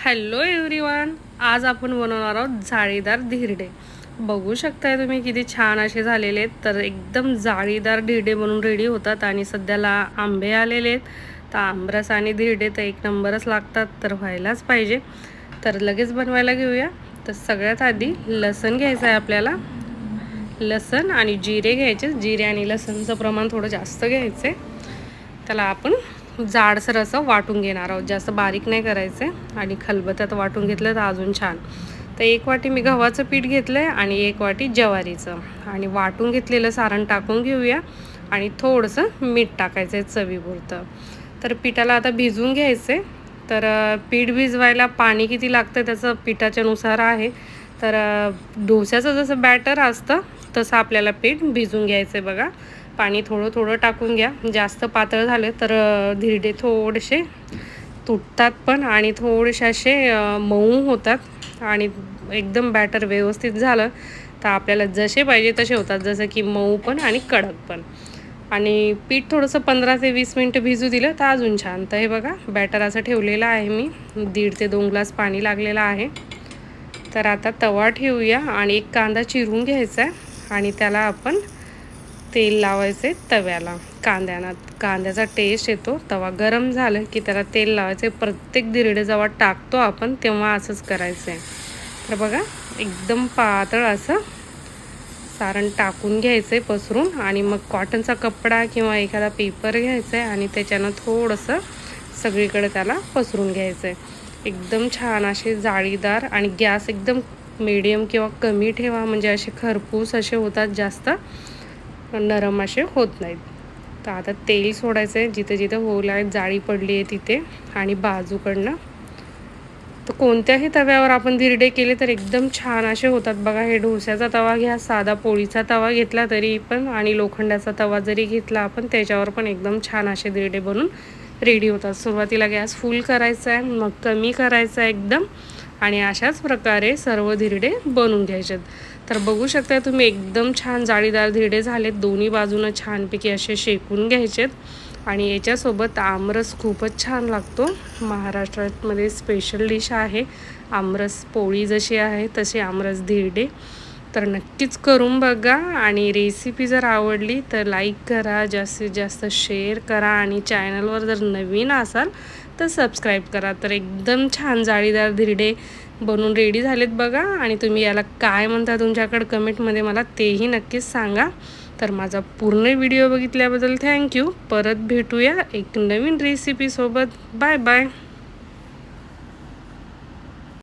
Hello everyone आज आपण बनवणार आहोत जाळीदार धिरडे. बघू शकताय तुम्ही किती छान असे झालेले आहेत. तर एकदम जाळीदार धिरडे बनून रेडी होतात आणि सध्याला आंबे आलेले आहेत. तर आंबरस आणि धिरडे तर एक नंबरच लागतात तर व्हायलाच पाहिजे. तर लगेच बनवायला घेऊया. तर सगळ्यात आधी लसण घ्यायचं आहे आपल्याला. लसण आणि जिरे घ्यायचे. जिरे आणि लसणचं प्रमाण थोडं जास्त घ्यायचं आहे त्याला आपण जाडसर असं वाटून घेणार आहोत. जास्त बारीक नाही करायचं आहे आणि खलबत्यात वाटून घेतलं तर अजून छान. तर एक वाटी मी गव्हाचं पीठ घेतलं आहे आणि एक वाटी ज्वारीचं. आणि वाटून घेतलेलं सारण टाकून घेऊया आणि थोडंसं मीठ टाकायचं आहे चवीपुरतं. तर पिठाला आता भिजवून घ्यायचं आहे तर पीठ भिजवायला पाणी किती लागतं त्याचं पिठाच्यानुसार आहे. तर डोस्याचं जसं बॅटर असतं तसं आपल्याला पीठ भिजून घ्यायचं आहे बघा. पाणी थोडं थोडं टाकून घ्या. जास्त पातळ झालं तर धिरडे थोडेसे तुटतात पण आणि थोडेसे असे मऊ होतात आणि एकदम बॅटर व्यवस्थित झालं तर आपल्याला जसे पाहिजे तसे होतात. जसं की मऊ पण आणि कडक पण. आणि पीठ थोडंसं पंधरा ते वीस मिनटं भिजू दिलं तर अजून छान. तर हे बघा बॅटर असं ठेवलेलं आहे मी. दीड ते दोन ग्लास पाणी लागलेलं आहे. तर आता तवा ठेवूया आणि एक कांदा चिरून घ्यायचा आहे आणि त्याला आपण तेल लावायचे तव्याला. कांद्याना कांद्याचा टेस्ट येतो. तवा गरम झालं की त्याला तेल लावायचे. प्रत्येक दिरडे जेव्हा टाकतो आपण तेव्हा असंच करायचं आहे तर बघा एकदम पातळ असं सारण टाकून घ्यायचं आहे पसरून आणि मग कॉटनचा कपडा किंवा एखादा पेपर घ्यायचा आहे आणि त्याच्यानं थोडंसं सगळीकडे त्याला पसरून घ्यायचं आहे एकदम छान असे जाळीदार आणि गॅस एकदम मीडियम किंवा कमी ठेवा. म्हणजे असे खरपूस असे होतात जास्त. नरम असे होत नाहीत. तर आता तेल सोडायचं आहे. जिथे जिथे होल आहेत जाळी पडली आहे तिथे आणि बाजूकडनं. तर कोणत्याही तव्यावर आपण धिरडे केले तर एकदम छान असे होतात. बघा हे डोस्याचा तवा घ्या साधा पोळीचा तवा घेतला तरी पण आणि लोखंडाचा तवा जरी घेतला आपण त्याच्यावर पण एकदम छान असे धिरडे बनून रेडी होतात. सुरुवातीला गॅस फुल करायचा आहे. मग कमी करायचा आहे एकदम. आणि अशाच प्रकारे सर्व धिरडे बनवून घ्यायचे तर बघू शकता तुम्ही एकदम छान जाळीदार धिरडे झालेत. दोन्ही बाजूनं छानपैकी असे शेकून घ्यायचेत. आणि याच्यासोबत आमरस खूपच छान लागतो. महाराष्ट्रामध्ये स्पेशल डिश आहे. आमरस पोळी जशी आहे तशी आमरस धिरडे. तर नक्कीच करून बघा. आणि रेसिपी जर आवडली तर लाईक करा. जास्तीत जास्त शेअर करा. आणि चॅनलवर जर नवीन असाल तर सबस्क्राईब करा. तर एकदम छान जाळीदार धिरडे बनून रेडी झालेत बघा. आणि तुम्ही याला काय म्हणता तुमच्याकडे कमेंटमध्ये मला तेही नक्कीच सांगा. तर माझा पूर्ण व्हिडिओ बघितल्याबद्दल थँक्यू परत भेटूया एक नवीन रेसिपीसोबत बाय बाय